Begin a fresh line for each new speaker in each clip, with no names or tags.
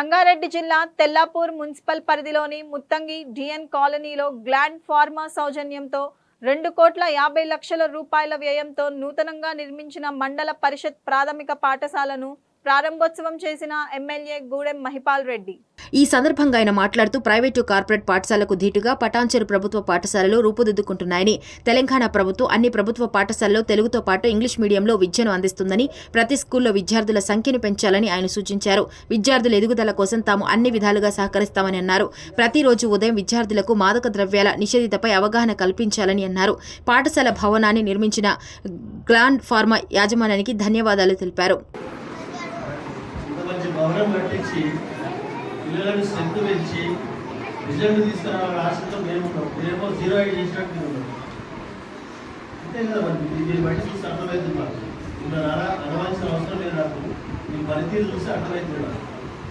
సంగారెడ్డి జిల్లా తెల్లాపూర్ మున్సిపల్ పరిధిలోని ముత్తంగి డిఎన్ కాలనీలో గ్లాండ్ ఫార్మా సౌజన్యంతో రెండు కోట్ల యాభై లక్షల రూపాయల వ్యయంతో నూతనంగా నిర్మించిన మండల పరిషత్ ప్రాథమిక పాఠశాలను ప్రారంభోత్సవం చేసిన ఎమ్మెల్యే గూడెం మహిపాల్ రెడ్డి.
ఈ సందర్భంగా ఆయన మాట్లాడుతూ ప్రైవేటు కార్పొరేట్ పాఠశాలకు ధీటుగా పటాన్చెరు ప్రభుత్వ పాఠశాలలు రూపుదిద్దుకుంటున్నాయని తెలంగాణ ప్రభుత్వం అన్ని ప్రభుత్వ పాఠశాలలో తెలుగుతో పాటు ఇంగ్లీష్ మీడియంలో విద్యను అందిస్తుందని ప్రతి స్కూల్లో విద్యార్థుల సంఖ్యను పెంచాలని ఆయన సూచించారు. విద్యార్థుల ఎదుగుదల కోసం తాము అన్ని విధాలుగా సహకరిస్తామని అన్నారు. ప్రతిరోజు ఉదయం విద్యార్థులకు మాదక ద్రవ్యాల నిషేధితపై అవగాహన కల్పించాలని అన్నారు. పాఠశాల భవనాన్ని నిర్మించిన గ్లాండ్ ఫార్మా యాజమాన్యానికి ధన్యవాదాలు తెలిపారు.
మంచి కట్టించి పిల్లలను శ్రద్ధ పెంచి రిజల్ట్ తీసుకురావాలని ఆశతో మేము ఉన్నాం మీరేమో జీరో ఎయిట్ చేసినట్టు మేము ఉన్నారు అంతే కదా మరి. దీన్ని బట్టి చూసి అర్థమైంది మాకు. ఇంకా అనవలసిన అవసరం లేదు నాకు. మీ పనితీరు చూసి అర్థమైంది నాకు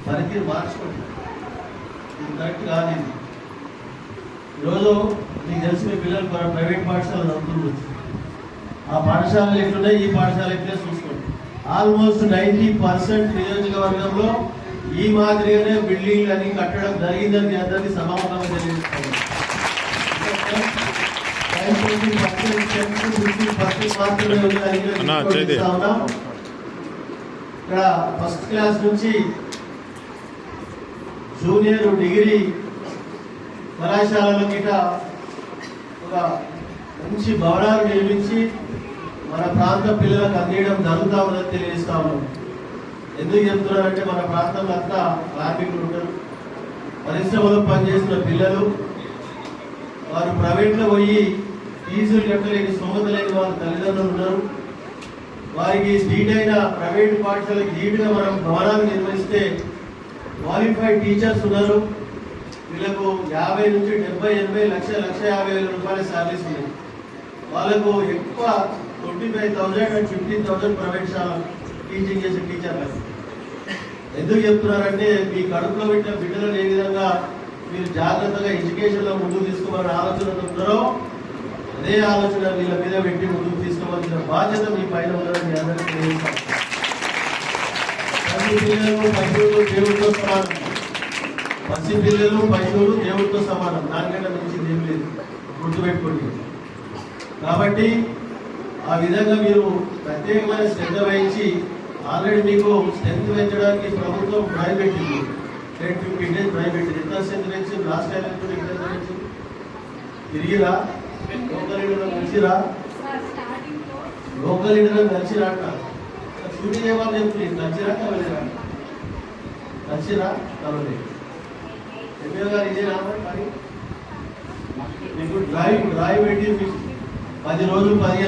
పనితీరు మార్చుకోండి. ఇది కరెక్ట్ కాదు ఇది. ఈరోజు మీకు తెలిసి మీ పిల్లలు ప్రైవేట్ పాఠశాల చదువుతున్నారు ఆ పాఠశాలలు ఎట్లున్నాయి? ఈ పాఠశాల ఎట్లే చూసుకోండి. ఆల్మోస్ట్ నైంటీ పర్సెంట్ నియోజకవర్గంలో ఈ మాదిరిగానే బిల్డింగ్లు అన్ని కట్టడం జరిగిందని అందరికీ తెలియజేస్తాను ఉన్నాం. ఇక్కడ ఫస్ట్ క్లాస్ నుంచి జూనియర్ డిగ్రీ కళాశాలలో గిట ఒక మంచి భవనాలు నిర్మించి మన ప్రాంత పిల్లలకు అందించడం జరుగుతా ఉందని తెలియజేస్తా ఉన్నాం. ఎందుకు చెప్తున్నారంటే మన ప్రాంతంలో అంతా కార్మికులు ఉంటారు. పరిశ్రమలో పనిచేస్తున్న పిల్లలు వారు ప్రైవేట్లో పోయి ఫీజులు కట్టలేని స్తోమత లేని వారి తల్లిదండ్రులు ఉన్నారు. వారికి ధీటైన ప్రైవేట్ పాఠశాలకు నీట్గా మనం భవనాలు నిర్వహిస్తే క్వాలిఫైడ్ టీచర్స్ ఉన్నారు. వీళ్ళకు యాభై నుంచి డెబ్బై ఎనభై లక్ష లక్ష యాభై వేల రూపాయల శాలరీస్ ఉన్నాయి. వాళ్ళకు ఎక్కువ twenty five thousand and fifteen thousand private teaching చేసే టీచర్లకు ఎందుకు చెప్తున్నారంటే మీ కడుపులో పెట్టిన బిడ్డలను ఏ విధంగా మీరు జాగ్రత్తగా ఎడ్యుకేషన్లో ముందుకు తీసుకోవాలని ఆలోచన ఉన్నారో అదే ఆలోచన వీళ్ళ మీద పెట్టి ముందుకు తీసుకోవాల్సిన బాధ్యత మీ పైన ఉందని మీ అందరికీ పసి పిల్లలు పశువులు దేవుడితో సమానం. పసి పిల్లలు పశువులు దేవుడితో సమానం. దానికంటే మించింది ఏం లేదు. గుర్తుపెట్టుకోండి. కాబట్టి ఆ విధంగా మీరు ప్రత్యేకమైన శ్రద్ధ వహించి ఆల్రెడీ మీకు స్ట్రెంత్ పెంచడానికి ప్రభుత్వం డ్రైవ్ పెట్టింది టెన్ ఫిఫ్టీన్ డేస్ డ్రైవ్ పెట్టింది ఎంత స్ట్రెంత్ పెంచింది? లాస్ట్ టైం ఎంత ఎంత పెంచింది? తిరిగిరా? లోకల్ లీడర్ కలిసిరా? లోకల్ లీడర్ కలిసిరా అంట షూటింగ్ ఏమని చెప్తుంది. కలిసిరా కలవలేరా కలిసిరా? కలవలేదు ఎంఏ గారు ఇదేనా మరి? మీకు డ్రైవ్ డ్రైవ్ పెట్టి పది రోజులు పదిహేను